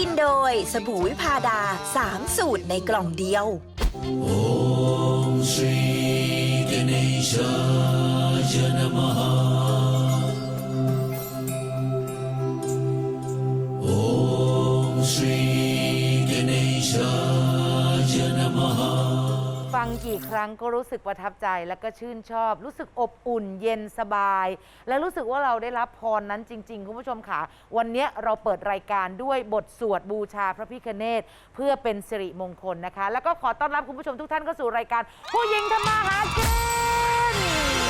กินโดยสบู่วิพาดา 3 สูตรในกล่องเดียว Om Shri Ganeshaya Namaha Om Shri Ganeshaya ฟังกี่ครั้งก็รู้สึกประทับใจแล้วก็ชื่นชอบ รู้สึกอบอุ่นเย็นสบาย และรู้สึกว่าเราได้รับพรนั้นจริง ๆ คุณผู้ชมค่ะ วันนี้เราเปิดรายการด้วยบทสวดบูชาพระพิคเนตเพื่อเป็นสิริมงคลนะคะ แล้วก็ขอต้อนรับคุณผู้ชมทุกท่านเข้าสู่รายการ ผู้หญิงทำมาหากิน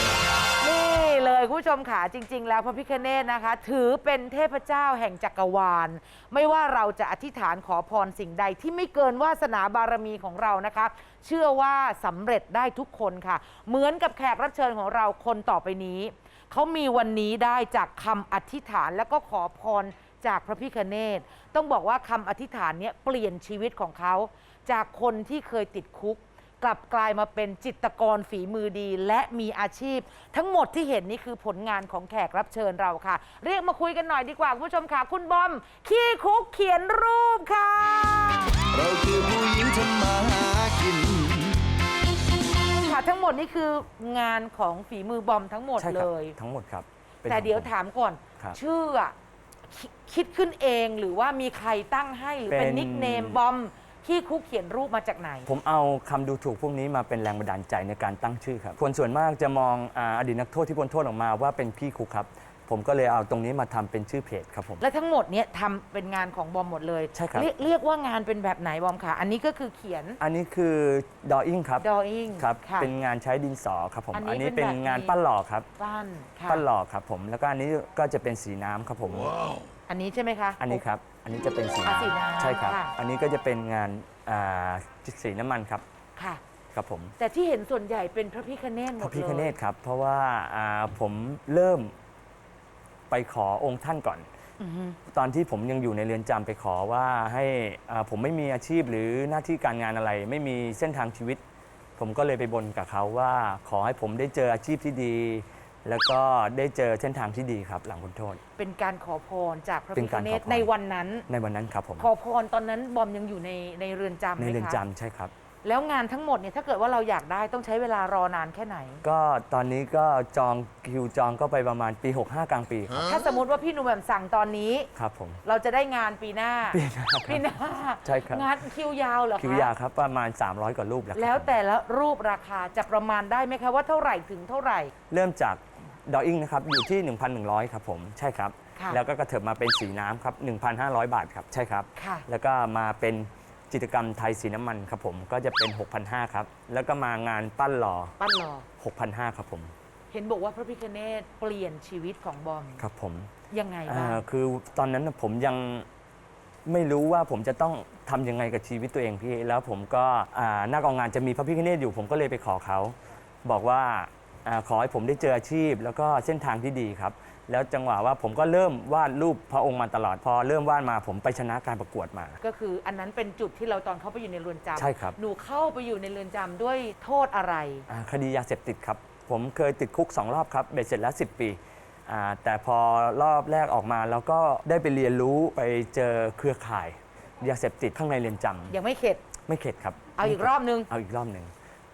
เลยคุณผู้ชมค่ะจริง ๆ แล้วพระพิคเนตนะคะ ถือเป็นเทพเจ้าแห่งจักรวาล ไม่ว่าเราจะอธิษฐานขอพรสิ่งใดที่ไม่เกินวาสนาบารมีของเรานะคะ เชื่อว่าสำเร็จได้ทุกคนค่ะ เหมือนกับแขกรับเชิญของเราคนต่อไปนี้ เขามีวันนี้ได้จากคำอธิษฐานแล้วก็ขอพรจากพระพิคเนตต้องบอกว่าคำอธิษฐานเนี้ยเปลี่ยนชีวิตของเขา จากคนที่เคยติดคุก กลับกลายมาเป็นจิตรกรฝีมือดี และมีอาชีพ ทั้งหมดที่เห็นนี่คือผลงานของแขกรับเชิญเราค่ะ เรียกมาคุยกันหน่อยดีกว่าคุณผู้ชมค่ะ คุณบอม ขี้คุกเขียนรูปค่ะ เราคือผู้หญิงทำมาหากิน ค่ะทั้งหมดนี่คืองานของฝีมือบอมทั้งหมดใช่คเลรับย ทั้งหมดครับป็นแต่ของเดี๋ยวผมถามก่อน ครับ ชื่ออะคิคิดขึ้นเองหรือว่ามีใครตั้งให้หรือเป็นเป็นนิกเนมบอม ขี้คุกเขียนรูปมาจากไหน ผมเอาคำดูถูกพวกนี้มาเป็นแรงบันดาลใจในการตั้งชื่อครับ คนส่วนมากจะมองอาอดีตนักโทษที่พ้นโทษออกมาว่าเป็นพี่คุกครับ ผมก็เลยเอาตรงนี้มาทำเป็นชื่อเพจครับผม และทั้งหมดเนี่ยทำเป็นงานของบอมหมดเลยใช่ครับเรียกเรียกว่างานเป็นแบบไหนบอมค่ะอันนี้ก็คือเขียน อันนี้คือดออิ่งครับ drawing ครับ ค่ะเป็นงานใช้ดินสอครับผม อันนี้อันนี้เป็เป็นนแบบงานนี้ปั้นหล่อครับ ปั้นค่ะ ปั้นหล่อครับผม แล้วก็อันนี้ก็จะเป็นสีน้ำครับผม อันนี้ใช่ไหมคะ อันนี้ครับ อันนี้จะเป็นสีอะสีน้ำน้ำใช่ครับ ค่ะ อันนี้ก็จะเป็นงานอ่าสีน้ำมันครับ ค่ะ ครับผม แต่ที่เห็นส่วนใหญ่เป็นพระพิคเนตหมพดระพิเลคเนยตครับ เพราะว่าอ่าผมเริ่มไปขอองค์ท่านก่อน อือฮึตอนที่ผมยังอยู่ในเรือนจำไปขอว่าให้อ่าผมไม่มีอาชีพหรือหน้าที่การงานอะไร ไม่มีเส้นทางชีวิต ผมก็เลยไปบนกับเขาว่า ขอให้ผมได้เจออาชีพที่ดี แล้วก็ได้เจอเส้นทางที่ดีครับ หลังพ้นโทษ เป็นการขอพรจากพระเป็พินคการเนขอตพร ในวันนั้น ในวันนั้นครับผม ขอพรตอนนั้นบอมยังอยู่ในในเรือนจำไหในมเรือนคะจำใช่ครับ แล้วงานทั้งหมดเนี่ยถ้าเกิดว่าเราอยากได้ต้องใช้เวลารอนานแค่ไหน ก็ตอนนี้ก็จองคิวจองก็ไปประมาณปี 65 กลางปีครับถ้าสมมติว่าพี่หนุ่มแบบสั่งตอนนี้ ครับผม เราจะได้งานปีหน้า ปีหน้าครับปีหน้าใช่ครับ งานคิวยาวเหรอคะคิวยาวครับประมาณ 300 กว่ารูปแล้วครับแล้วแต่ละรูปราคาจะประมาณได้ไหมคะว่าเท่าไหร่ถึงเท่าไหร่ เริ่มจาก ดออิ่งนะครับอยู่ที่ 1,100 ครับผมใช่ครับ ค่ะแล้วก็กระเถิบมาเป็นสีน้ำครับ 1,500 บาทครับใช่ครับ ค่ะ แล้วก็มาเป็นจิตรกรรมไทยสีน้ำมันครับผมก็จะเป็น 6,500ครับแล้วก็มางานปั้นหล่อ ปั้นรอ6,500ครับผมเห็นบอกว่าพระพิคเนตเปลี่ยนชีวิตของบอมครับผม ยังไงอ่าบ้างคือตอนนั้นน่ะผมยังไม่รู้ว่าผมจะต้องทำยังไงกับชีวิตตัวเองพี่ แล้วผมก็อ่าหน้ากองงานจะมีพระพิฆเนศอยู่ ผมก็เลยไปขอเขา บอกว่าอา ขอให้ผมได้เจออาชีพ แล้วก็เส้นทางที่ดีครับ แล้วจังหวะว่าผมก็เริ่มวาดรูปพระองค์มาตลอด พอเริ่มวาดมาผมไปชนะการประกวดมา ก็คืออันนั้นเป็นจุดที่เราตอนเข้าไปอยู่ในเรือนจำใช่ครับ หนูเข้าไปอยู่ในเรือนจำด้วยโทษอะไร อ่าคดียาเสพติดครับ ผมเคยติดคุก 2 รอบครับเบ็ดเสร็จแล้ว 10 ปีอ่าแต่พอรอบแรกออกมาแล้วก็ได้ไปเรียนรู้ไปเจอเครือข่ายยาเสพติดข้างในเรือนจำยังไม่เข็ด ไม่เข็ดครับเอาอีกรอบนึง เอาอีกรอบหนึ่ง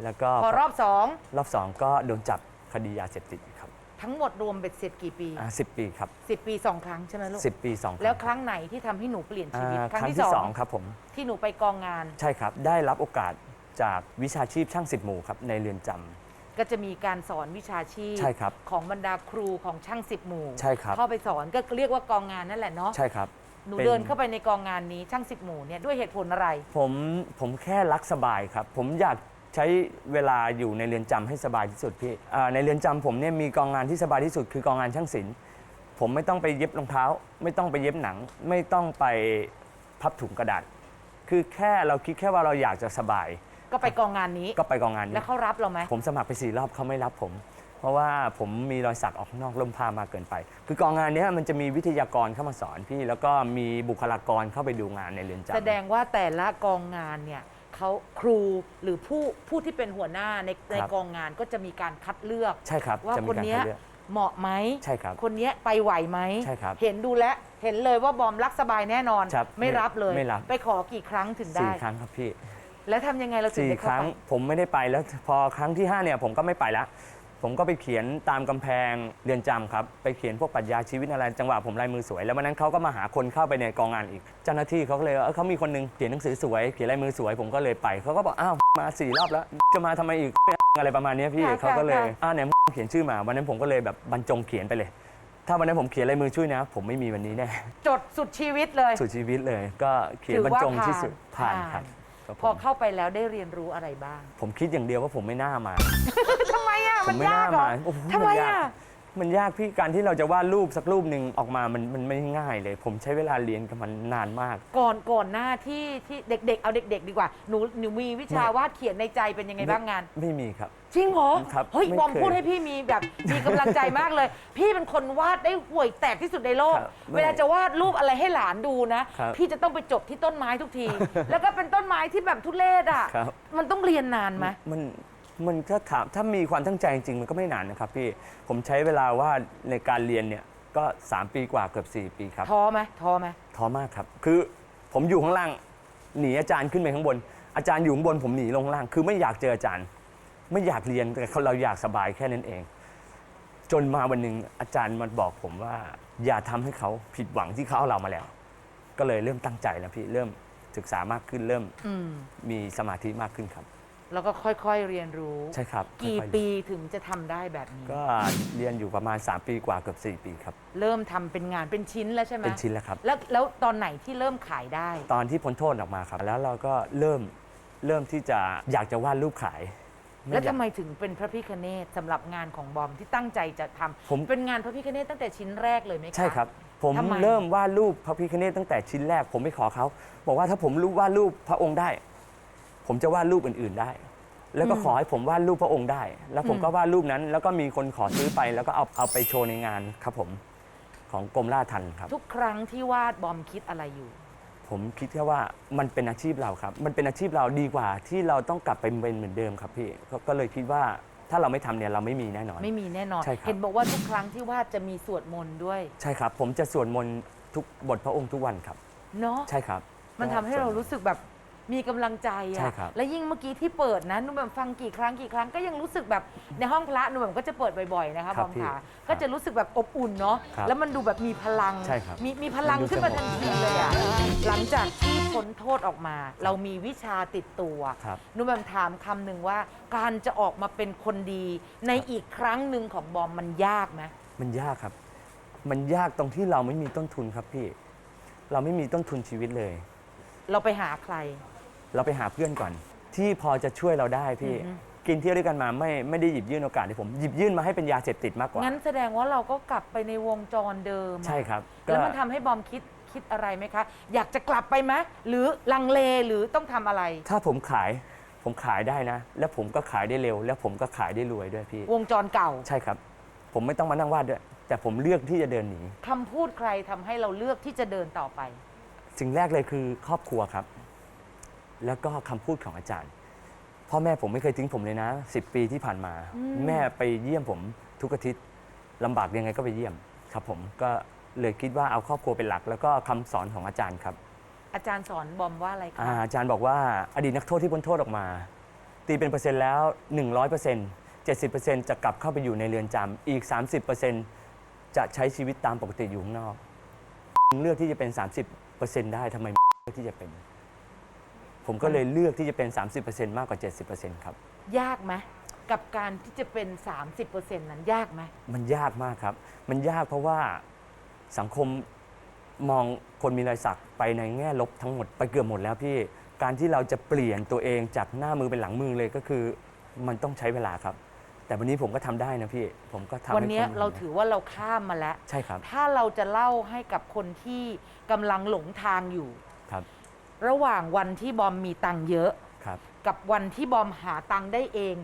แล้วก็พอรอบสองรอบสองก็โดนจับคดียาเสพติดครับทั้งหมดรวมเบ็ดเสร็จกี่ปีอ่าสิปีครับสิบปีสองครั้งใช่ไหมลูกสิปีสองแล้วครั้งไหนที่ทำให้หนูเปลี่ยนชีวิตอ่าครั้งครั้งที่ที่สสอองงครับผมที่หนูไปกองงาน ใช่ครับ ได้รับโอกาสจากวิชาชีพช่างสิบหมู่ครับในเรือนจำ ก็จะมีการสอนวิชาชีพใช่ครับของบรรดาครูของช่างสิบหมู่ใช่ครับ เข้าไปสอนก็เรียกว่ากองงานนั่นแหละเนาะใช่ครับหนูป็เดินเข้าไปในกองงานนี้ช่างสิบหมู่เนี่ยด้วยเหตุผลอะไร ผมผมแค่รักสบายครับ ผมอยาก ใช้เวลาอยู่ในเรือนจำให้สบายที่สุดพี่อ่าในเรือนจำผมเนี่ยมีกองงานที่สบายที่สุดคือกองงานช่างศิลป์ผมไม่ต้องไปเย็บรองเท้า ไม่ต้องไปเย็บหนัง ไม่ต้องไปพับถุงกระดาษ คือแค่เราคิดแค่ว่าเราอยากจะสบาย ก็ไปกองงานนี้ก็ไปกองงานแล้นี้วเขารับเราไหม ผมสมัครไปสี่รอบเขาไม่รับผม เพราะว่าผมมีรอยสักออกข้างนอกล่มผ้ามากเกินไป คือกองงานเนี้ยมันจะมีวิทยากรเข้ามาสอนพี่ แล้วก็มีบุคลากรเข้าไปดูงานในเรือนจำ แสดงว่าแต่ละกองงานเนี่ย เขาครูหรือผู้ผู้ที่เป็นหัวหน้าในในกองงานก็จะมีการคัดเลือก ใช่ครับว่าจะคมีนการเนี้ยคัดเลือก เหมาะไหมใช่ครับคนเนี้ยไปไหวไหมใช่ครับเห็นดูแลวเห็นเลยว่าบอมรักสบายแน่นอน ครับไม่รับเลย ไม่รับ ไปขอกี่ครั้งถึงได้ สี่ครั้งครับพี่แล้วทำยังไงเราถึงสี่ได้คเข้ารั้งไป ผมไม่ได้ไปแล้วพอครั้งที่ห้าเนี่ยผมก็ไม่ไปละ ผมก็ไปเขียนตามกำแพงเรือนจำครับ ไปเขียนพวกปรัชญาชีวิตอะไรจังหวะผมลายมือสวย แล้ววันนั้นเขาก็มาหาคนเข้าไปในกองงานอีก เจ้าหน้าที่เขาก็เลยว่าเออเขามีคนหนึงเขียนหนังสือสวยเขียนลายมือสวย ผมก็เลยไปเขาก็บอกอ้าวมาสี่รอบแล้ว จะมาทำไมอีกอะไรประมาณเนี้ยพี่ค่ะเขาก็เลยค่ะอ่าเนี่ยเขียนชื่อมาวันนั้นผมก็เลยแบบบรรจงเขียนไปเลย ถ้าวันนั้นผมเขียนลายมือช่วยนะ ผมไม่มีวันนี้แน่ จดสุดชีวิตเลย สุดชีวิตเลยก็เขียนถือบรรว่าจงที่สุดผ่าผ่านนครับครับพอผมเข้าไปแล้วได้เรียนรู้อะไรบ้าง ผมคิดอย่างเดียวว่าผมไม่น่ามา ทำไมอะผ มันมไม่ยาน่ากเหรอมาโอ้โหทำไมนยาอะ กมันยากพี่การที่เราจะวาดรูปสักรูปหนึ่งออกมามันมันไม่ง่ายเลย ผมใช้เวลาเรียนกับมันนานมาก ก่อนก่อนหน้าที่ที่เด็ก ๆ เอาเด็ก ๆ ดีกว่าหนูหนูมีวิชาไม่ วาดเขียนในใจเป็นยังไงบ้างงาน ไม่มีครับ จริงเหรอครับเฮ้ยไม่บอมเคยพูดให้พี่มีแบบมีกำลังใจมากเลย พี่เป็นคนวาดได้ห่วยแตกที่สุดในโลก ครับไม่เวลาจะวาดรูปอะไรให้หลานดูนะ ครับพี่จะต้องไปจบที่ต้นไม้ทุกที แล้วก็เป็นต้นไม้ที่แบบทุเรศอะ ครับ มันต้องเรียนนานไหม มัน มันถ้าถามถ้ามีความตั้งใจจริงๆมันก็ไม่นานนะครับพี่ผมใช้เวลาวาดในการเรียนเนี่ยก็ 3 ปีกว่าเกือบ 4 ปีครับท้อไหมท้อไหมท้อมากครับ คือผมอยู่ข้างล่างหนีอาจารย์ขึ้นไปข้างบน อาจารย์อยู่ข้างบนผมหนีลงข้างล่าง คือไม่อยากเจออาจารย์ ไม่อยากเรียนแต่เราอยากสบายแค่นั้นเอง จนมาวันหนึ่งอาจารย์มาบอกผมว่า อย่าทำให้เขาผิดหวังที่เขาเอาเรามาแล้ว ก็เลยเริ่มตั้งใจแล้วพี่เริ่มศึกษามากขึ้นเริ่มอืมมีสมาธิมากขึ้นครับ แล้วก็ค่อยๆเรียนรู้ ใช่ครับกี่ค่อยๆปีถึงจะทำได้แบบนี้ ก็เรียนอยู่ประมาณ 3 ปีกว่าเกือบ4ปีครับ เริ่มทำเป็นงานเป็นชิ้นแล้วใช่ไหมเป็นชิ้นแล้วครับ แล้วแล้วตอนไหนที่เริ่มขายได้ ตอนที่พ้นโทษออกมาครับ แล้วเราก็เริ่มเริ่มที่จะอยากจะวาดรูปขายแล้วอยาก ทำไมถึงเป็นพระพิคเนตสำหรับงานของบอมที่ตั้งใจจะทำผม เป็นงานพระพิคเนตตั้งแต่ชิ้นแรกเลยไหมคะ ใช่ครับ ผมทำไม เริ่มวาดรูปพระพิคเนตตั้งแต่ชิ้นแรก ผมไปขอเขาบอกว่าถ้าผมรู้วาดรูปพระองค์ได้ ผมจะวาดรูปอื่นๆได้ แล้วก็ขอให้ผมวาดรูปพระองค์ได้ แล้วผมก็วาดรูปนั้น แล้วก็มีคนขอซื้อไป แล้วก็เอาเอาไปโชว์ในงานครับผมของกรมราชทัณฑ์ครับ ทุกครั้งที่วาดบอมคิดอะไรอยู่ ผมคิดแค่ว่ามันเป็นอาชีพเราครับ มันเป็นอาชีพเราดีกว่าที่เราต้องกลับไปเป็นเหมือนเดิมครับพี่ก็ก็เลยคิดว่าถ้าเราไม่ทำเนี่ยเราไม่มีแน่นอน ไม่มีแน่นอน ใช่ครับ เห็นบอกว่าทุกครั้งที่วาดจะมีสวดมนต์ด้วย ใช่ครับ ผมจะสวดมนต์ทุกบทพระองค์ทุกวันครับ เนาะใช่ครับมันทำให้เรารู้สึกแบบ มีกำลังใจใช่อะครับและยิ่งเมื่อกี้ที่เปิดนะหนูแบบฟังกี่ครั้งกี่ครั้งก็ยังรู้สึกแบบในห้องพระหนูแบบก็จะเปิดบ่อยๆนะคะครับอมพี่ขาครับก็จะรู้สึกแบบอบอุ่นเนาะครับแล้วมันดูแบบมีพลังใช่ครับมีมีพลังมันดูขึ้นมาสงบทันทีเลยอะหลังจากที่พ้นโทษออกมา เรามีวิชาติดตัวครับหนูแบบถามคำหนึ่งว่า การจะออกมาเป็นคนดี ในอีกครั้งหนึ่งของบอมมันยากไหม มันยากครับ มันยากตรงที่เราไม่มีต้นทุนครับพี่ เราไม่มีต้นทุนชีวิตเลย เราไปหาใคร เราไปหาเพื่อนก่อน ที่พอจะช่วยเราได้พี่อือฮึกินเที่ยวด้วยกันมาไม่ไม่ได้หยิบยื่นโอกาสให้ผมหยิบยื่นมาให้เป็นยาเสพติดมากกว่า งั้นแสดงว่าเราก็กลับไปในวงจรเดิมอะใช่ครับแล้วก็มันทำให้บอมคิดคิดอะไรไหมคะ อยากจะกลับไปไหมหรือลังเลหรือต้องทำอะไร ถ้าผมขายผมขายได้นะ แล้วผมก็ขายได้เร็ว แล้วผมก็ขายได้รวยด้วยพี่ วงจรเก่าใช่ครับ ผมไม่ต้องมานั่งวาดด้วย แต่ผมเลือกที่จะเดินหนีคำพูดใครทำให้เราเลือกที่จะเดินต่อไป สิ่งแรกเลยคือครอบครัวครับ แล้วก็คำพูดของอาจารย์ พ่อแม่ผมไม่เคยทิ้งผมเลยนะ 10 ปีที่ผ่านมาอืมแม่ไปเยี่ยมผมทุกอาทิตย์ลำบากยังไงก็ไปเยี่ยมครับ ผมก็เลยคิดว่าเอาครอบครัวเป็นหลัก แล้วก็คำสอนของอาจารย์ครับอาจารย์สอนบอมว่าอะไรคะอาอาจารย์บอกว่าอดีตนักโทษที่พ้นโทษออกมา ตีเป็นเปอร์เซ็นต์แล้ว 100เปอร์เซ็นต์70%จะกลับเข้าไปอยู่ในเรือนจำอีก 30%จะใช้ชีวิตตามปกติอยู่ข้างนอก เลือกที่จะเป็น 30%ได้ทำไมเลือกที่จะเป็น ผมก็เลยเลือกที่จะเป็น 30%มากกว่า 70%ครับ ยากไหมกับการที่จะเป็น 30%นั้นยากไหมมันยากมากครับ มันยากเพราะว่าสังคมมองคนมีรอยสักไปในแง่ลบทั้งหมดไปเกือบหมดแล้วพี่ การที่เราจะเปลี่ยนตัวเองจากหน้ามือเป็นหลังมือเลยก็คือ มันต้องใช้เวลาครับ แต่วันนี้ผมก็ทำได้นะพี่ ผมก็ทำให้วันเนี้ยคเราถือว่าเราข้ามมาแล้ว ใช่ครับถ้าเราจะเล่าให้กับคนที่กำลังหลงทางอยู่ ครับ ระหว่างวันที่บอมมีตังค์เยอะ ครับกับวันที่บอมหาตังค์ได้เอง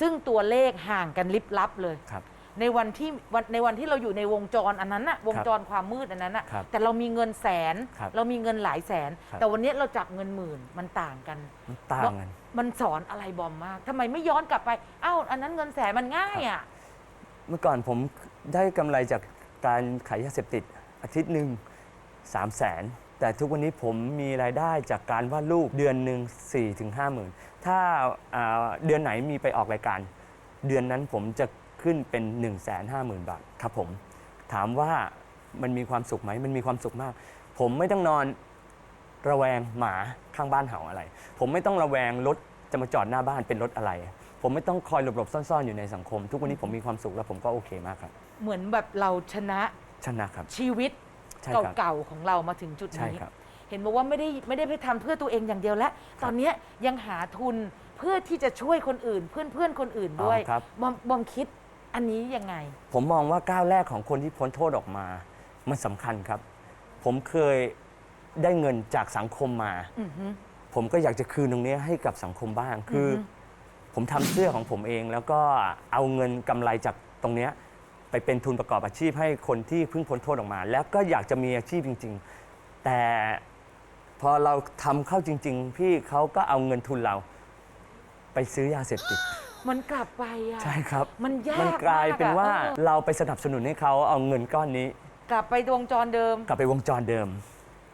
ซึ่งตัวเลขห่างกันลิบลับเลย ครับ ในวันที่วันในวันที่เราอยู่ในวงจรอันนั้นอะวงจรความมืดอันนั้นอะครับแต่เรามีเงินแสน ครับเรามีเงินหลายแสน ครับ แต่วันนี้เราจับเงินหมื่นมันต่างกัน มันต่างกัน มันสอนอะไรบอมมากทำไมไม่ย้อนกลับไปอ้าวอันนั้นเงินแสนมันง่ายอะเมื่อก่อนผมได้กำไรจากการขายยาเสพติดอาทิตย์หนึ่ง3 0 0แสน แต่ทุกวันนี้ผมมีรายได้จากการวาดรูปเดือนหนึ่ง4ถึง5หมื่นถ้าอ่าเดือนไหนมีไปออกรายการ เดือนนั้นผมจะขึ้นเป็น 1 5 0 0 0 0 บาทครับผม ถามว่ามันมีความสุขไหมมันมีความสุขมาก ผมไม่ต้องนอนระแวงหมาข้างบ้านเห่าอะไร ผมไม่ต้องระแวงรถจะมาจอดหน้าบ้านเป็นรถอะไร ผมไม่ต้องคอยหลบๆซ่อนๆ อยู่ในสังคม ทุกวันนี้ผมมีความสุขแล้วผมก็โอเคมากครับ เหมือนแบบเราชนะชนะครับชีวิต ใช่ครับเก่าๆของเรามาถึงจุดใช่นี้ ครับ เห็นบอกว่าไม่ได้ไม่ได้ไปทำเพื่อตัวเองอย่างเดียวแล้วตอนเนี้ยยังหาทุนเพื่อที่จะช่วยคนอื่น เพื่อนเพื่อนๆคนอื่นด้วยอ๋อครับ บอมบอมคิดอันนี้ยังไง ผมมองว่าก้าวแรกของคนที่พ้นโทษออกมา มันสำคัญครับ ผมเคยได้เงินจากสังคมมา อือฮึ ผมก็อยากจะคืนตรงนี้ให้กับสังคมบ้าง คือออฮึผมทำเสื้อของผมเองแล้วก็เอาเงินกำไรจากตรงเนี้ย ไปเป็นทุนประกอบอาชีพให้คนที่เพิ่งพ้นโทษออกมา แล้วก็อยากจะมีอาชีพจริง ๆ แต่พอเราทำเข้าจริง ๆ พี่เขาก็เอาเงินทุนเรา ไปซื้อยาเสพติด มันกลับไปอะ ใช่ครับมันยากมันกลายเป็นว่ามากอะเออ เราไปสนับสนุนให้เขาเอาเงินก้อนนี้ กลับไปวงจรเดิม กลับไปวงจรเดิม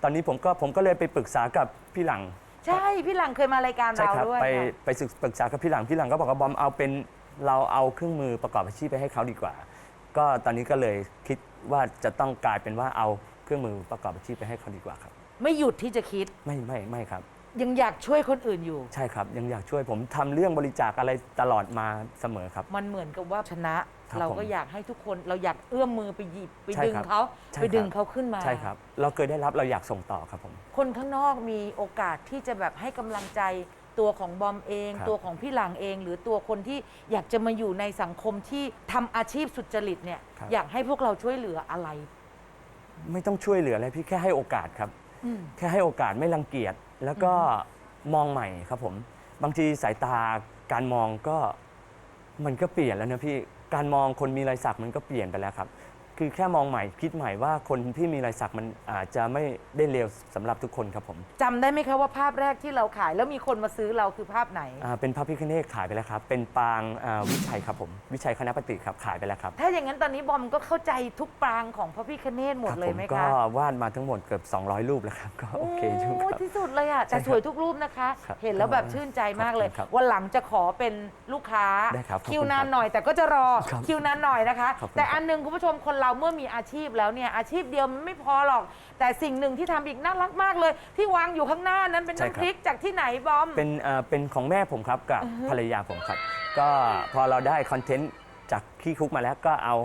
ตอนนี้ผมก็ผมก็เลยไปปรึกษากับพี่หลัง ใช่ พี่หลังเคยมารายการใช่เราครับด้วยไปค่ะ ไปศึกปรึกษากับพี่หลังพี่หลังก็บอกว่าบอมเอาเป็นเราเอาเครื่องมือประกอบอาชีพไปให้เขาดีกว่า ก็ตอนนี้ก็เลยคิดว่าจะต้องกลายเป็นว่าเอาเครื่องมือประกอบอาชีพไปให้เขาดีกว่าครับ ไม่หยุดที่จะคิดไม่ไม่ไม่ครับ ยังอยากช่วยคนอื่นอยู่ ใช่ครับ ยังอยากช่วยผมทำเรื่องบริจาคอะไรตลอดมาเสมอครับ มันเหมือนกับว่าชนะ ครับเราก็ผมอยากให้ทุกคนเราอยากเอื้อมมือไปหยิบไปใช่ดึงครับเขาใช่ไปดึงครับ เขาขึ้นมา ใช่ครับ เราเคยได้รับเราอยากส่งต่อครับผม คนข้างนอกมีโอกาสที่จะแบบให้กำลังใจ ตัวของบอมเอง ครับ ตัวของพี่หลังเอง หรือตัวคนที่อยากจะมาอยู่ในสังคมที่ทำอาชีพสุจริตเนี่ยครับ อยากให้พวกเราช่วยเหลืออะไร ไม่ต้องช่วยเหลืออะไรพี่แค่ให้โอกาสครับ อืม แค่ให้โอกาสไม่รังเกียจแล้วก็มองใหม่ครับผม บางทีสายตาการมองก็มันก็เปลี่ยนแล้วนะพี่การมองคนมีรอยสักมันก็เปลี่ยนไปแล้วครับ คือแค่มองใหม่คิดใหม่ว่าคนที่มีรอยสักมันอาจจะไม่ได้เลวสำหรับทุกคนครับผมจำได้ไหมคะว่าภาพแรกที่เราขายแล้วมีคนมาซื้อเราคือภาพไหน อ่าเป็นพระพิคเนตขายไปแล้วครับ เป็นปางอ่าวิชัยครับผม วิชัยคณะปฏิครับขายไปแล้วครับถ้าอย่างนั้นตอนนี้บอมก็เข้าใจทุกปรางของพระพิคเนตหมดครับเลยไหมผก็คะวาดมาทั้งหมดเกือบ 200 รูปแล้วครับ ก็โอเคอยู่คโอ้รับ ที่สุดเลยอะแต่ใช่ครับสวยทุกรูปนะคะ ครับเห็นแล้วแบบชื่นใจมากเลย ขอบคุณครับวันหลังจะขอเป็นลูกค้าได้ครับขอบคุณคิวนานหน่อยแต่ก็จะรอครับคิวนานหน่อยนะคะ ขอบคุณแต่ครับอันหนึงคุณผู้ชมคนเราเมื่อมีอาชีพแล้วเนี่ยอาชีพเดียวมันไม่พอหรอก แต่สิ่งหนึ่งที่ทำอีกน่ารักมากเลย ที่วางอยู่ข้างหน้านั้นเป็นน้ำพริกจากที่ไหนบอม เป็นเอ่อเป็นของแม่ผมครับกับภรรยาผมครับ ก็พอเราได้คอนเทนต์จากขี้คุกมาแล้วก็เอา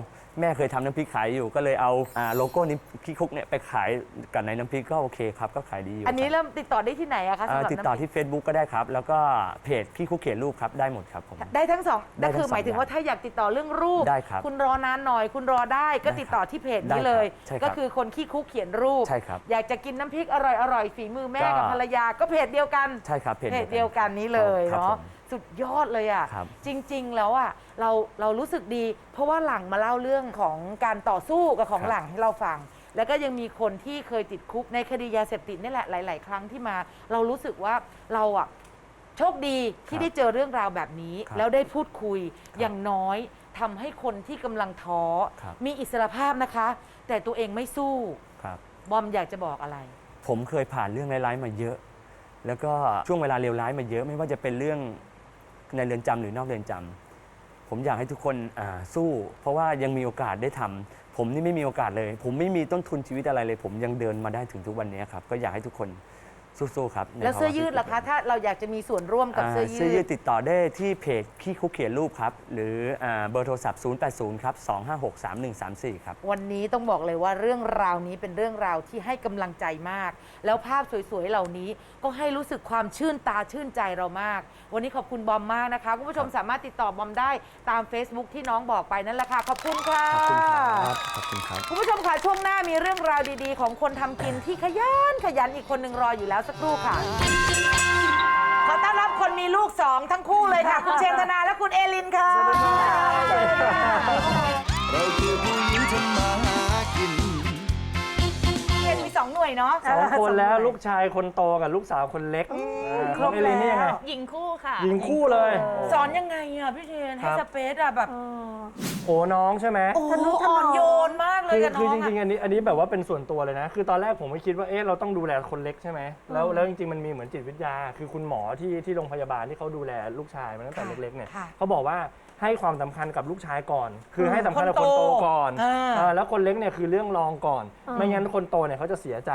แม่เคยทำน้ำพริกขายอยู่ก็เลยเอาอ่าโลโก้นี้ขี้คุกเนี่ยไปขายกับในน้ำพริกก็โอเคครับก็ขายดีอยู่อันนี้ครับเริ่มติดต่อได้ที่ไหนอะคะอ่าสำหรับติดต่อน้ำพริกที่ Facebook ก็ได้ครับ แล้วก็เพจขี้คุกเขียนรูปครับได้หมดครับผม ได้ทั้งสองได้ก็ทั้งคือสองหมายถึงว่าถ้าอยากติดต่อเรื่องรูป ได้ครับณรอนานหน่อย คุณรอได้ก็ได้ติดต่อที่เพจได้นี้เลยครับใช่ครับก็คือคนขี้คุกเขียนรูป ใช่ครับอยากจะกินน้ำพริกอร่อยอร่อยฝีมือแม่ก็ กับภรรยาก็เพจเดียวกัน ใช่ครับเพจเพจเดียวกันนี้เลยครับเนาะผม สุดยอดเลยอะครับ จริง ๆ แล้วอะเราเรารู้สึกดี เพราะว่าหลังมาเล่าเรื่องของการต่อสู้กับของหลังให้เราฟัง แล้วก็ยังมีคนที่เคยติดคุกในคดียาเสพติดนี่แหละหลาย ๆ ครั้งที่มา เรารู้สึกว่าเราอะโชคดีที่ครับได้เจอเรื่องราวแบบนี้ ครับแล้วได้พูดคุยครับอย่างน้อยทำให้คนที่กำลังท้อ ครับ มีอิสรภาพนะคะ แต่ตัวเองไม่สู้ ครับ บอมอยากจะบอกอะไร ผมเคยผ่านเรื่องร้ายๆมาเยอะ แล้วก็ช่วงเวลาเลวร้ายมาเยอะ ไม่ว่าจะเป็นเรื่อง ในเรือนจำหรือนอกเรือนจำผมอยากให้ทุกคนสู้ เพราะว่ายังมีโอกาสได้ทำผมนี่ไม่มีโอกาสเลย ผมไม่มีต้นทุนชีวิตอะไรเลย ผมยังเดินมาได้ถึงทุกวันนี้ครับก็อยากให้ทุกคน สู้ๆครับในแล้วเสื้อภาวะยืดล่ะคะที่ถ้าเราอยากจะมีส่วนร่วมกับอ่าเสื้อยืเสื้อยืดดติดต่อได้ที่เพจขี้คุกเขียนรูปครับ หรืออ่าเบอร์โทรศัพท์ 080 ครับ 256 3134 ครับ วันนี้ต้องบอกเลยว่าเรื่องราวนี้เป็นเรื่องราวที่ให้กำลังใจมาก แล้วภาพสวยๆเหล่านี้ก็ให้รู้สึกความชื่นตาชื่นใจเรามาก วันนี้ขอบคุณบอมมากนะคะคุณผู้ชมสามารถติดต่อบอมได้ตาม Facebook ที่น้องบอกไปนั่นแหละค่ะขอบคุณค่ะ ขอบคุณครับ ขอบคุณครับ คุณผู้ชมค่ะช่วงหน้ามีเรื่องราวดีๆ ของคนทำกินที่ขยันขยันอีกคนหนึ่งรออยู่แล้วสักครู่ค่ะ ขอต้อนรับคนมีลูกสองทั้งคู่เลยค่ะ คุณเชนธนาและคุณเอลินค่ะ เราคือผู้หญิงทำมา องหน่วยอยเนาะสองคนแล้วลูกชายคนโตกับลูกสาวคนเล็กาครบน้องเอลินนี่ยังไงแล้วยิงคู่ค่ะยิงคู่เลย สอนยังไงอะพี่เทนคให้รับสเปซอะแบบโอ้น้องใช่ไหมโอ้โหอ่อนโยนมากเลยคือกับน้คือองจอะริงๆอันนี้อันนี้แบบว่าเป็นส่วนตัวเลยนะ คือตอนแรกผมไม่คิดว่าเอ๊ะเราต้องดูแลคนเล็กใช่ไหมแล้วแล้วจริงๆมันมีเหมือนจิตวิทยา คือคุณหมอที่ที่โรงพยาบาลที่เขาดูแลลูกชายมาตั้งแต่เล็กๆเนี่ยค่ะเขาบอกว่า ให้ความสำคัญกับลูกชายก่อน คือให้สำคัญกับคนโตก่อนอ่าอ่าแล้วคนเล็กเนี่ยคือเรื่องรองก่อน ไม่งั้นคนโตเนี่ยเขาจะเสียใจ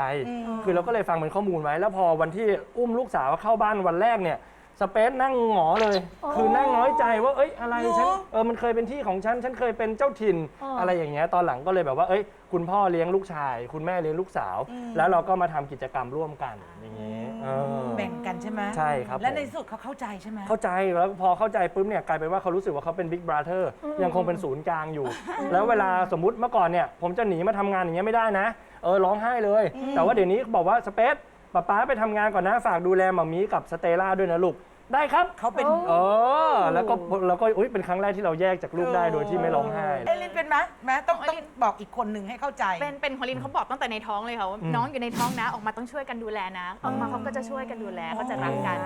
คือเราก็เลยฟังเป็นข้อมูลไว้ แล้วพอวันที่อุ้มลูกสาวเข้าบ้านวันแรกเนี่ยสเปซนั่งหงอเลย คือนั่งน้อยใจว่าเอ้ยอะไรฉันเออมันเคยเป็นที่ของฉันฉันเคยเป็นเจ้าถิ่นอะไรอย่างเงี้ยตอนหลังก็เลยแบบว่าเอ้ยคุณพ่อเลี้ยงลูกชาย คุณแม่เลี้ยงลูกสาว แล้วเราก็มาทำกิจกรรมร่วมกัน อย่างงี้เออแบ่งกันใช่ไหมใช่ครับและในผม สุดเขาเข้าใจใช่ไหม เข้าใจแล้วพอเข้าใจปุ๊บเนี่ยกลายเป็นว่าเขารู้สึกว่าเขาเป็นบิ๊กบราเธอร์ยังคงเป็นศูนย์กลางอยู่ แล้วเวลาสมมุติเมื่อก่อนเนี่ยผมจะหนีมาทำงานอย่างเงี้ยไม่ได้นะเออร้องไห้เลย แต่ว่าเดี๋ยวนี้บอกว่าสเปซป๊าป๊าไปทำงานก่อนนะฝากดูแลหมามีกับสเตล่าด้วยนะลูก ได้ครับ เขาเป็นเออแล้วก็แล้วก็อุ๊ยเป็นครั้งแรกที่เราแยกจากลูกได้โดยที่ไม่ร้องไห้ เอลินเป็นไหมแม้ต้องต้องบอกอีกคนหนึ่งให้เข้าใจ เป็นเป็นของลินเขาบอกตั้งแต่ในท้องเลยค่ะว่าน้องอยู่ในท้องนะออกมาต้องช่วยกันดูแลนะ ออกมาเขาก็จะช่วยกันดูแลเขาจะรักกัน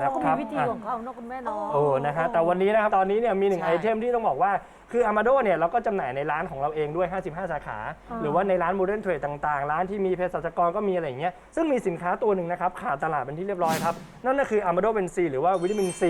นะครับวิธีอะ ของเขาเนอะคุณแม่เนาะ โอ้นะฮะแต่วันนี้นะครับ ตอนนี้เนี่ยมีหนึ่งใช่ไอเทมที่ต้องบอกว่า คือ Amado เนี่ยเราก็จำหน่ายในร้านของเราเองด้วย 55 สาขาหรือว่าในร้าน Modern Trade ต่างๆ ร้านที่มีเภสัชกรก็มีอะไรอย่างเงี้ย ซึ่งมีสินค้าตัวหนึ่งนะครับ ขาดตลาดเป็นที่เรียบร้อยครับ นั่นก็คือ Amado เป็น C หรือว่าวิตามิน C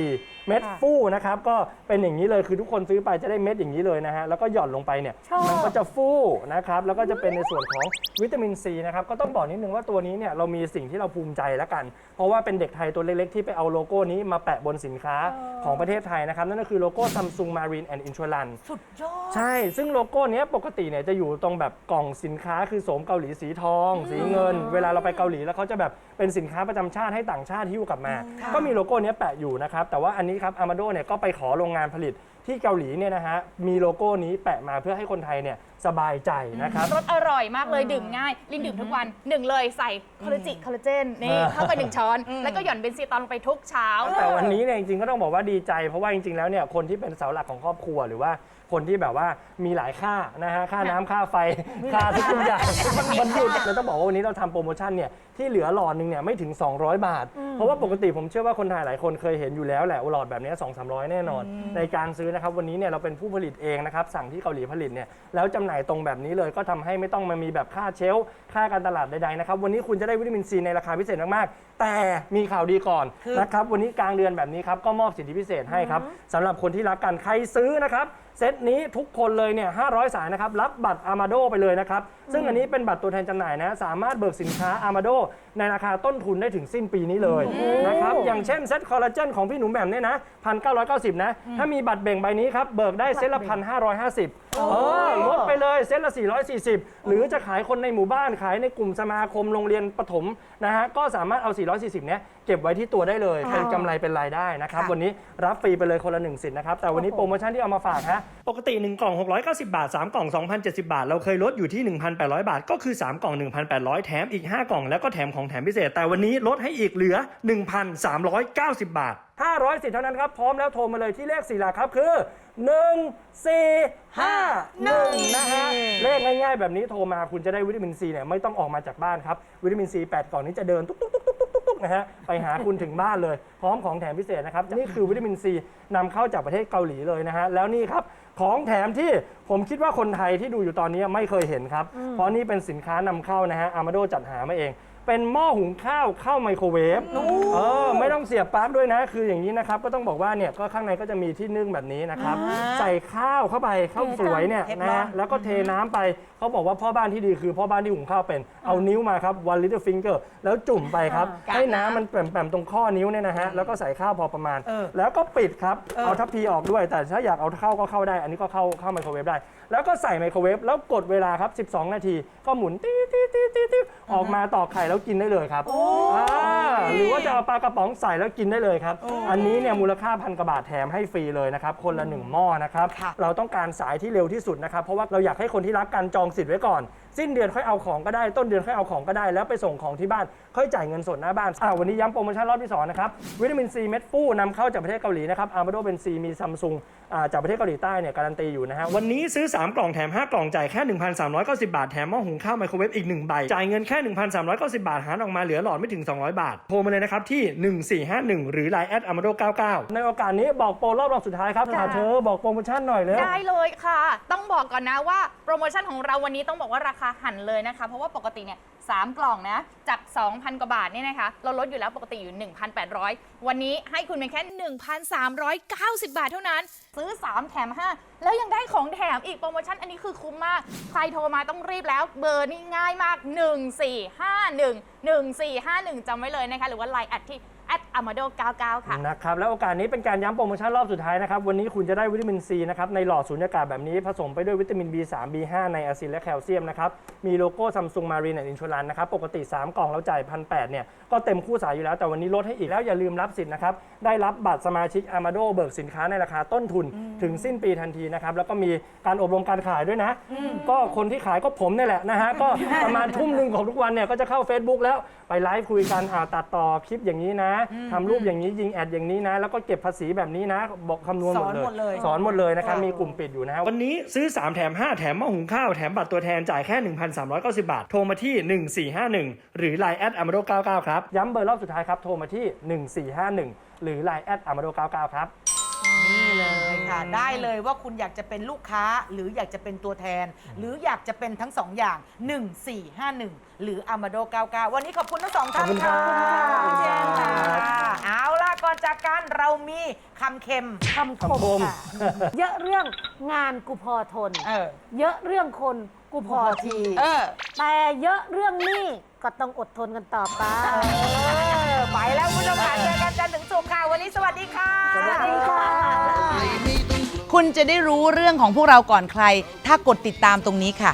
เม็ดฟูนะครับ ก็เป็นอย่างนี้เลย คือทุกคนซื้อไปจะได้เม็ดอย่างนี้เลยนะฮะ แล้วก็หย่อนลงไปเนี่ยมันก็จะฟูนะครับ แล้วก็จะเป็นในส่วนของวิตามินซีนะครับ ก็ต้องบอกนิดนึงว่าตัวนี้เนี่ยเรามีสิ่งที่เราภูมิใจแล้วกัน เพราะว่าเป็นเด็กไทยตัวเล็กๆที่ไปเอาโลโก้นี้มาแปะบนสินค้าของประเทศไทยนะครับ นั่นก็คือโลโก้ Samsung Marine and Insurance สุดยอด ใช่ ซึ่งโลโก้เนี้ยปกติเนี่ยจะอยู่ตรงแบบกล่องสินค้าคือโสมเกาหลีสีทอง สีเงิน เวลาเราไปเกาหลีแล้วเขาจะแบบเป็นสินค้าประจำชาติให้ต่างชาติหิ้วกลับมา ก็มีโลโก้เนี้ยแปะอยู่นะครับ แต่ว่าอันนี้ครับอามาโดเนี่ยก็ไปขอโรงงานผลิตที่เกาหลีเนี่ยนะฮะมีโลโก้นี้แปะมาเพื่อให้คนไทยเนี่ยสบายใจนะครับ รสอร่อยมากเลยดื่มง่าย ลินดื่มทุกวันหนึ่งเลยใส่คอลลาจิคอลลาเจนนี่อ่าเข้าไปหนึ่งช้อน แล้วก็หย่อนเบนซีตอนลงไปทุกเช้า แต่วันนี้เนี่ยจริงๆก็ต้องบอกว่าดีใจ เพราะว่าจริงๆแล้วเนี่ยคนที่เป็นเสาหลักของครอบครัวหรือว่าคนที่แบบว่ามีหลายค่านะฮะค่าน้ำค่าไฟค่าทุกๆอย่างมันหยุดแล้วต้องบอกว่าวันนี้เราทำโปรโมชั่นเนี่ยที่เหลือหลอดหนึงเนี่ยไม่ถึง 200 บาท เพราะว่าปกติผมเชื่อว่าคนไทยหลายคนเคยเห็นอยู่แล้วแหละว่าหลอดแบบเนี้สองสามร้อยแน่นอน ในการซื้อนะครับวันนี้เนี่ยเราเป็นผู้ผลิตเองนะครับสั่งที่เกาหลีผลิตเนี่ยแล้วจำหน่ายตรงแบบนี้เลย ก็ทำให้ไม่ต้องมามีแบบค่าเชลฟ์ค่าการตลาดใดๆนะครับวันนี้คุณจะได้วิตามินซีในราคาพิเศษมากๆ แต่มีข่าวดีก่อนคือ นะครับวันนี้กลางเดือนแบบนี้ครับก็มอบสิทธิพิเศษให้ครับสำหรับคนที่รักกันใครซื้อนะครับ เซตนี้ทุกคนเลยเนี่ย500 สายนะครับ รับบัตรอามาโดไปเลยนะครับ ซึ่งอันนี้เป็นบัตรตัวแทนจำหน่ายนะ สามารถเบิกสินค้าอามาโดในราคาต้นทุนได้ถึงสิ้นปีนี้เลยนะครับ อย่างเช่นเซตคอลลาเจนของพี่หนุ่มแหม่มเนี่ยนะ1,990นะ ถ้ามีบัตรเบ่งใบนี้ครับ เบิกได้เซตละ1,550เออลดไปเลยเซตละ 440 หรือจะขายคนในหมู่บ้านขายในกลุ่มสมาคมโรงเรียนประถมนะฮะก็สามารถเอา 440 เนี้ย เก็บไว้ที่ตัวได้เลยเป็นกำไรเป็นรายได้นะครับวันนี้รับฟรีไปเลยคนละหนึ่งสิทธิ์นะครับ แต่วันนี้โปรโมชั่นที่เอามาฝากฮะปกติ 1 กล่อง 690 บาท 3 กล่อง 2,070 บาท เราเคยลดอยู่ที่ 1,800 บาท ก็คือ 3 กล่อง 1,800 แถมอีก 5 กล่อง แล้วก็แถมของแถมพิเศษ แต่วันนี้ลดให้อีกเหลือ 1,390 บาท 500สิทธิ์เท่านั้นครับพร้อมแล้วโทรมาเลยที่เลข4หลักครับคือ1 4 5 1นะฮะเลขง่ายๆ แบบนี้โทรมาคุณจะได้วิตามินซีเนี่ยไม่ต้องออกมาจากบ้านครับวิตามินซี 8 กล่องนี้จะเดินตุ๊กตุ๊กตุ๊กตุ๊กตุ๊กตุ๊ก นะฮะไปหาคุณถึงบ้านเลย พร้อมของแถมพิเศษนะครับ นี่คือวิตามินซีนำเข้าจากประเทศเกาหลีเลยนะฮะแล้วนี่ครับของแถมที่ผมคิดว่าคนไทยที่ดูอยู่ตอนนี้ไม่เคยเห็นครับ เพราะนี่เป็นสินค้านำเข้านะฮะอามาโดจัดหามาเอง เป็นหม้อหุงข้าวเข้าไมโครเวฟเออไม่ต้องเสียบปลั๊กด้วยนะ คืออย่างนี้นะครับ ก็ต้องบอกว่าเนี่ยก็ข้างในก็จะมีที่นึ่งแบบนี้นะครับ ใส่ข้าวเข้าไปข้าวสวยเนี่ยเทฟลอนนะฮะแล้วก็เทน้ำไปเขาบอกว่าพ่อบ้านที่ดีคือพ่อบ้านที่หุงข้าวเป็นเอานิ้วมาครับ one little finger แล้วจุ่มไปครับ ให้น้ำมันแปมๆตรงข้อนิ้วเนี่ยนะฮะแล้วก็ใส่ข้าวพอประมาณเออแล้วก็ปิดครับเออเอาทัพพีออกด้วย แต่ถ้าอยากเอาเข้าก็เข้าได้ อันนี้ก็เข้าเข้าไมโครเวฟได้ แล้วก็ใส่ไมโครเวฟแล้วกดเวลาครับ 12 นาที ก็หมุนตีตีตีตีตีออกมาตอกไข่แล้วกินได้เลยครับอ่าหรือว่าจะเอาปลากระป๋องใส่แล้วกินได้เลยครับ อันนี้เนี่ยมูลค่าพันกว่าบาทแถมให้ฟรีเลยนะครับ คนละหนึ่งหม้อนะครับ เราต้องการสายที่เร็วที่สุดนะครับ เพราะว่าเราอยากให้คนที่รักกันจองสิทธิ์ไว้ก่อนสิ้นเดือนค่อยเอาของก็ได้ ต้นเดือนค่อยเอาของก็ได้ แล้วไปส่งของที่บ้าน ค่อยจ่ายเงินสดหน้าบ้านอ่าวันนี้ย้ำโปรโมชั่นรอบที่สองนะครับวิตามินซีเม็ดฟูนำเข้าจากประเทศเกาหลีนะครับอาร์มาโดเป็นซีมีซัมซุงจากประเทศเกาหลีใต้เนี่ยการันตีอยู่นะฮะวันนี้ซื้อ 3 กล่องแถม 5 กล่องจ่ายแค่ 1,390 บาทแถมหม้อหุงข้าวไมโครเวฟอีก1ใบจ่ายเงินแค่ 1,390 บาทหารออกมาเหลือหลอดไม่ถึง 200 บาทโทรมาเลยนะครับที่ 1451 หรือ Line แอดอาร์มาโด99ในโอกาสนี้บอกโปรรอบรอบสุดท้ายครับจ้าค่ะ เธอบอกโปรโมชั่นหน่อยเลย ได้เลยค่ะ ต้องบอกก่อนนะว่าโปรโมชั่นของเราวันนี้ต้องบอกว่าราคาหันเลยนะคะ เพราะว่าปกติเนี่ยสามกล่องนะจาก 2,000 กว่าบาทเนี่ยนะคะเราลดอยู่แล้วปกติอยู่ 1,800 วันนี้ให้คุณเป็นแค่ 1,390 บาทเท่านั้น ซื้อ 3 แถม 5 แล้วยังได้ของแถมอีกโปรโมชั่นอันนี้คือคุ้มมาก ใครโทรมาต้องรีบแล้ว เบอร์นี่ง่ายมาก 1451 1451จำไว้เลยนะคะ หรือว่า Line แอดที่ at amado 99ค่ะ นะครับแล้วโอกาสนี้เป็นการย้ำโปรโมชั่นรอบสุดท้ายนะครับ วันนี้คุณจะได้วิตามินซีนะครับในหลอดสูญญากาศแบบนี้ผสมไปด้วยวิตามิน B3 B5 ในอะซินและแคลเซียมนะครับมีโลโก้ซัมซุงมารีนแอนด์อินช r รันนะครับปกติ 3 กล่องเราจ่ายพันแเนี่ยก็เต็มคู่สายอยู่แล้วแต่วันนี้ลดให้อีกแล้วอย่าลืมรับสิทธิ์นะครับได้รับบัตรสมาชิก Amado เบิกสินค้าในราคาต้นทุนถึงสิ้นปีทันทีนะครับแล้วก็มีการอบรมการขายด้วยนะ ก็คนที่ขายก็ผมนี่แหละนะฮะก็ประมาณทุ่มหนึ่งของทุกวันเนี่ยก็จะเข้า Facebook แล้วไปไลฟ์คุยกันอ่าตัดต่อคลิปอย่างนี้นะทำรูปอย่างนี้ยิงแอดอย่างนี้นะ แล้วก็เก็บภาษีแบบนี้นะ บอกคำนวณหมดสอนหมดเลเลยย สอนหมดเลยนะครับ มีกลุ่มปิดอยู่นะฮะ วันนี้ซื้อ 3 แถม 5 แถมหม้อหุงข้าว แถมบัตรตัวแทนจ่ายแค่ 1,390 บาท โทรมาที่ 1451 หรือ Line แอดอ m a d o 99ครับ ย้ำเบอร์รอบสุดท้ายครับ โทรมาที่ 1451 หรือ Line แอดอ m a d o 99ครับ นี่เลยค่ะ ได้เลยว่าคุณอยากจะเป็นลูกค้าหรืออยากจะเป็นตัวแทน หรืออยากจะเป็นทั้งสองอย่าง 1451 หรือ Amado 99 วันนี้ขอบคุณทั้งสองท่านขอบคุณครัค่ะบคุณเจนค่ะเอาล่ะก่อนจากกันเรามีคำเค็มคำคคำคมมค่ะเยอะเรื่องงานกูพอทน เออ เยอะเรื่องคน กูพอที เออ แต่เยอะเรื่องหนี้ก็ต้องอดทนกันต่อไปเออไปแล้วคุณผู้ชมค่ะเจอกันจันทร์ถึงศุกร์ค่ะ วันนี้สวัสดีค่ะ สวัสดีค่ะ คุณจะได้รู้เรื่องของพวกเราก่อนใคร ถ้ากดติดตามตรงนี้ค่ะ